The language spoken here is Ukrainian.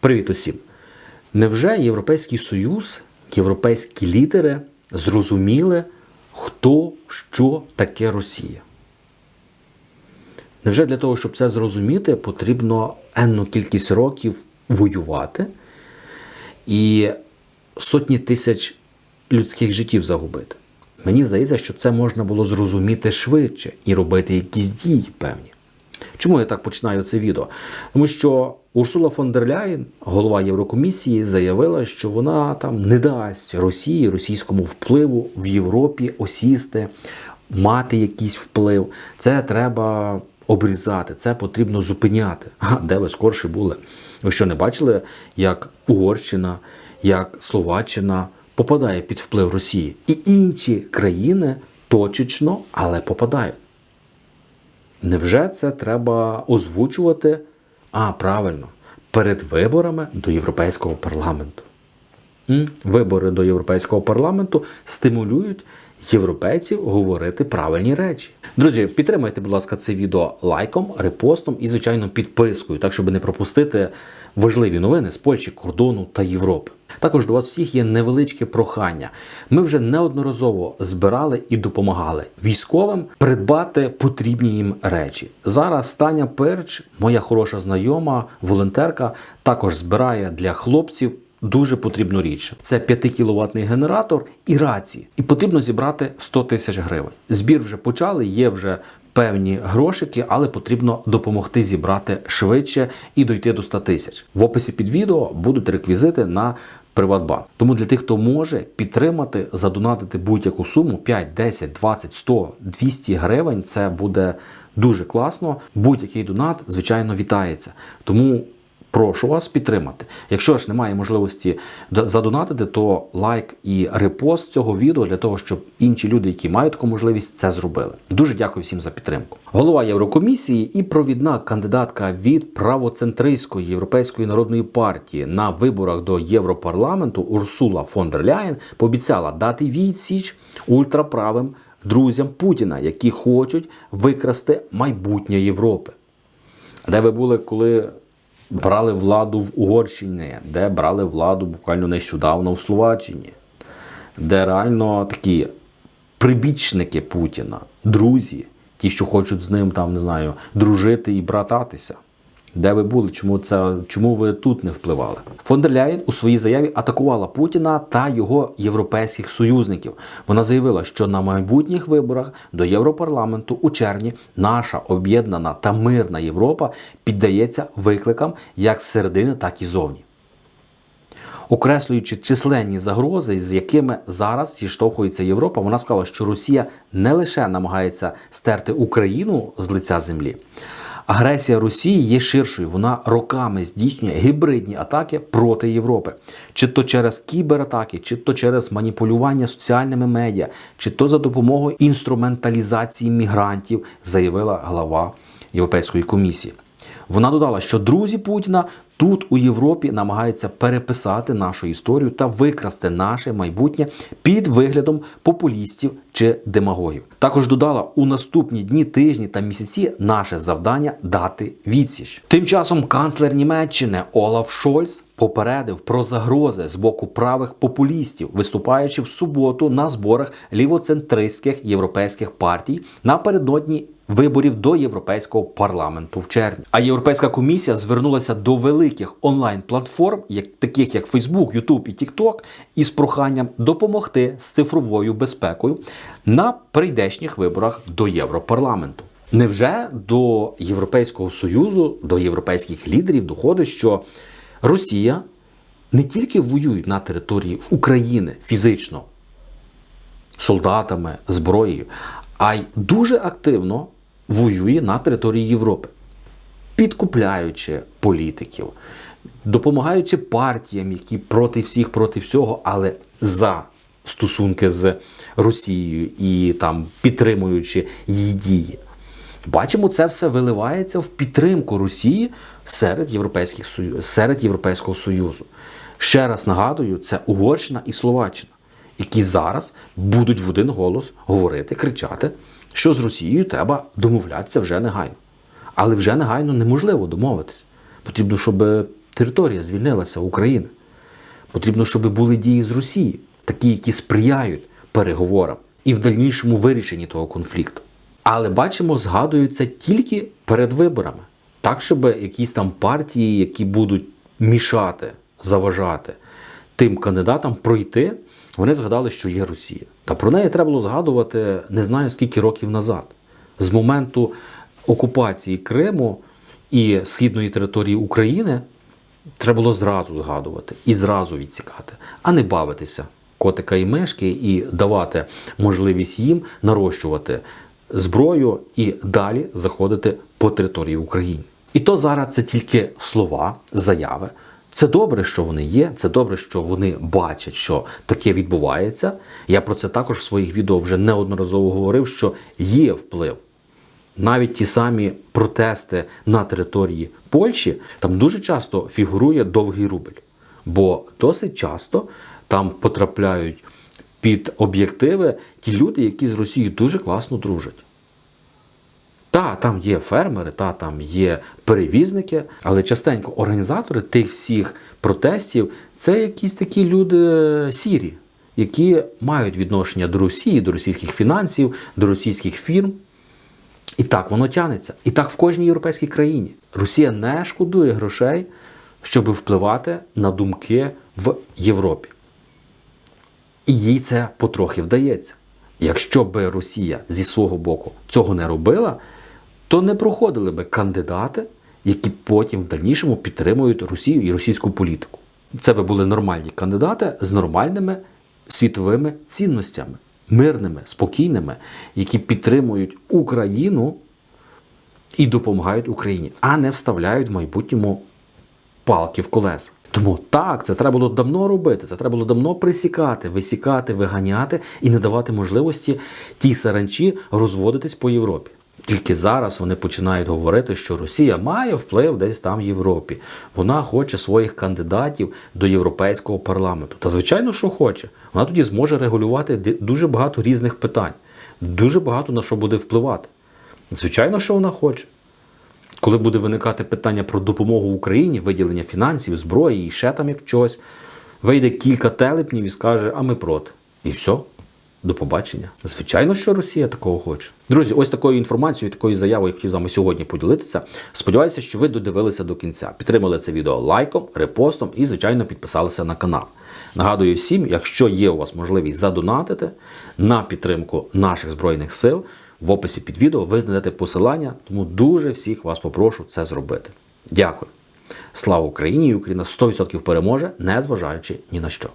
Привіт усім! Невже Європейський Союз, європейські лідери зрозуміли, хто що таке Росія? Невже для того, щоб це зрозуміти, потрібно енну кількість років воювати і сотні тисяч людських життів загубити? Мені здається, що це можна було зрозуміти швидше і робити якісь дії певні. Чому я так починаю це відео? Тому що Урсула фон дер Ляєн, голова Єврокомісії, заявила, що вона там не дасть Росії, російському впливу в Європі осісти, мати якийсь вплив. Це треба обрізати, це потрібно зупиняти. А де ви скорше були? Ви що не бачили, як Угорщина, як Словаччина попадає під вплив Росії? І інші країни точечно, але попадають. Невже це треба озвучувати? А, правильно, перед виборами до Європейського парламенту. Вибори до Європейського парламенту стимулюють європейців говорити правильні речі. Друзі, підтримайте, будь ласка, це відео лайком, репостом і, звичайно, підпискою, так щоб не пропустити важливі новини з Польщі, кордону та Європи. Також до вас всіх є невеличке прохання. Ми вже неодноразово збирали і допомагали військовим придбати потрібні їм речі. Зараз Таня Перч, моя хороша знайома, волонтерка, також збирає для хлопців. Дуже потрібну річ. Це 5 кіловатний генератор і рації. І потрібно зібрати 100 тисяч гривень. Збір вже почали, є вже певні грошики, але потрібно допомогти зібрати швидше і дойти до 100 тисяч. В описі під відео будуть реквізити на Приватбанк. Тому для тих, хто може підтримати, задонатити будь-яку суму 5, 10, 20, 100, 200 гривень, це буде дуже класно. Будь-який донат, звичайно, вітається. Тому прошу вас підтримати. Якщо ж немає можливості задонатити, то лайк і репост цього відео для того, щоб інші люди, які мають таку можливість, це зробили. Дуже дякую всім за підтримку. Голова Єврокомісії і провідна кандидатка від правоцентристської європейської народної партії на виборах до Європарламенту Урсула фон дер Ляєн пообіцяла дати відсіч ультраправим друзям Путіна, які хочуть викрасти майбутнє Європи. Де ви були, коли брали владу в Угорщині, де брали владу буквально нещодавно в Словаччині, де реально такі прибічники Путіна, друзі, ті, що хочуть з ним там, не знаю, дружити і брататися. Де ви були? Чому це чому ви тут не впливали? Фон дер у своїй заяві атакувала Путіна та його європейських союзників. Вона заявила, що на майбутніх виборах до Європарламенту у червні наша об'єднана та мирна Європа піддається викликам як з середини, так і зовні. Окреслюючи численні загрози, з якими зараз зіштовхується Європа, вона сказала, що Росія не лише намагається стерти Україну з лиця землі. Агресія Росії є ширшою. Вона роками здійснює гібридні атаки проти Європи, чи то через кібератаки, чи то через маніпулювання соціальними медіа, чи то за допомогою інструменталізації мігрантів, заявила глава Європейської комісії. Вона додала, що друзі Путіна тут у Європі намагаються переписати нашу історію та викрасти наше майбутнє під виглядом популістів чи демагогів. Також додала, у наступні дні, тижні та місяці наше завдання дати відсіч. Тим часом канцлер Німеччини Олаф Шольц попередив про загрози з боку правих популістів, виступаючи в суботу на зборах лівоцентристських європейських партій напередодні виборів до Європейського парламенту в червні. А Європейська комісія звернулася до великих онлайн-платформ, як таких як Facebook, YouTube і TikTok, із проханням допомогти з цифровою безпекою на прийдешніх виборах до Європарламенту. Невже до Європейського союзу, до європейських лідерів доходить, що Росія не тільки воює на території України фізично солдатами, зброєю, а й дуже активно воює на території Європи, підкупляючи політиків, допомагаючи партіям, які проти всіх, проти всього, але за стосунки з Росією і там підтримуючи її дії. Бачимо, це все виливається в підтримку Росії серед європейських серед Європейського Союзу. Ще раз нагадую, це Угорщина і Словаччина, які зараз будуть в один голос говорити, кричати, що з Росією треба домовлятися вже негайно. Але вже негайно неможливо домовитись. Потрібно, щоб територія звільнилася України. Потрібно, щоб були дії з Росії, такі, які сприяють переговорам і в дальнішому вирішенні того конфлікту. Але бачимо, згадуються тільки перед виборами, так, щоб якісь там партії, які будуть мішати, заважати тим кандидатам пройти, вони згадали, що є Росія. Та про неї треба було згадувати не знаю скільки років назад, з моменту окупації Криму і східної території України. Треба було зразу згадувати і зразу відсікати, а не бавитися котика і мешки і давати можливість їм нарощувати зброю і далі заходити по території України. І то зараз це тільки слова, заяви. Це добре, що вони є. Це добре, що вони бачать, що таке відбувається. Я про це також в своїх відео вже неодноразово говорив, що є вплив навіть ті самі протести на території Польщі, там дуже часто фігурує довгий рубль. Бо досить часто там потрапляють під об'єктиви ті люди, які з Росією дуже класно дружать. Та, там є фермери, та там є перевізники, але частенько організатори тих всіх протестів це якісь такі люди сірі, які мають відношення до Росії, до російських фінансів, до російських фірм. І так воно тянеться. І так в кожній європейській країні. Росія не шкодує грошей, щоб впливати на думки в Європі. І їй це потрохи вдається. Якщо би Росія зі свого боку цього не робила, то не проходили би кандидати, які потім в дальнішому підтримують Росію і російську політику. Це би були нормальні кандидати з нормальними світовими цінностями, мирними, спокійними, які підтримують Україну і допомагають Україні, а не вставляють в майбутньому палки в колеса. Тому так, це треба було давно робити, це треба було давно присікати, висікати, виганяти і не давати можливості тій саранчі розводитись по Європі. Тільки зараз вони починають говорити, що Росія має вплив десь там в Європі. Вона хоче своїх кандидатів до Європейського парламенту. Та звичайно, що хоче. Вона тоді зможе регулювати дуже багато різних питань, дуже багато на що буде впливати. Звичайно, що вона хоче. Коли буде виникати питання про допомогу Україні, виділення фінансів, зброї і ще там як чогось, вийде кілька телепнів і скаже, а ми проти. І все. До побачення. Звичайно, що Росія такого хоче. Друзі, ось такою інформацією, такою заявою я хотів з вами сьогодні поділитися. Сподіваюся, що ви додивилися до кінця. Підтримали це відео лайком, репостом і, звичайно, підписалися на канал. Нагадую всім, якщо є у вас можливість задонатити на підтримку наших збройних сил, в описі під відео ви знайдете посилання, тому дуже всіх вас попрошу це зробити. Дякую. Слава Україні! і Україна 100% переможе, незважаючи ні на що.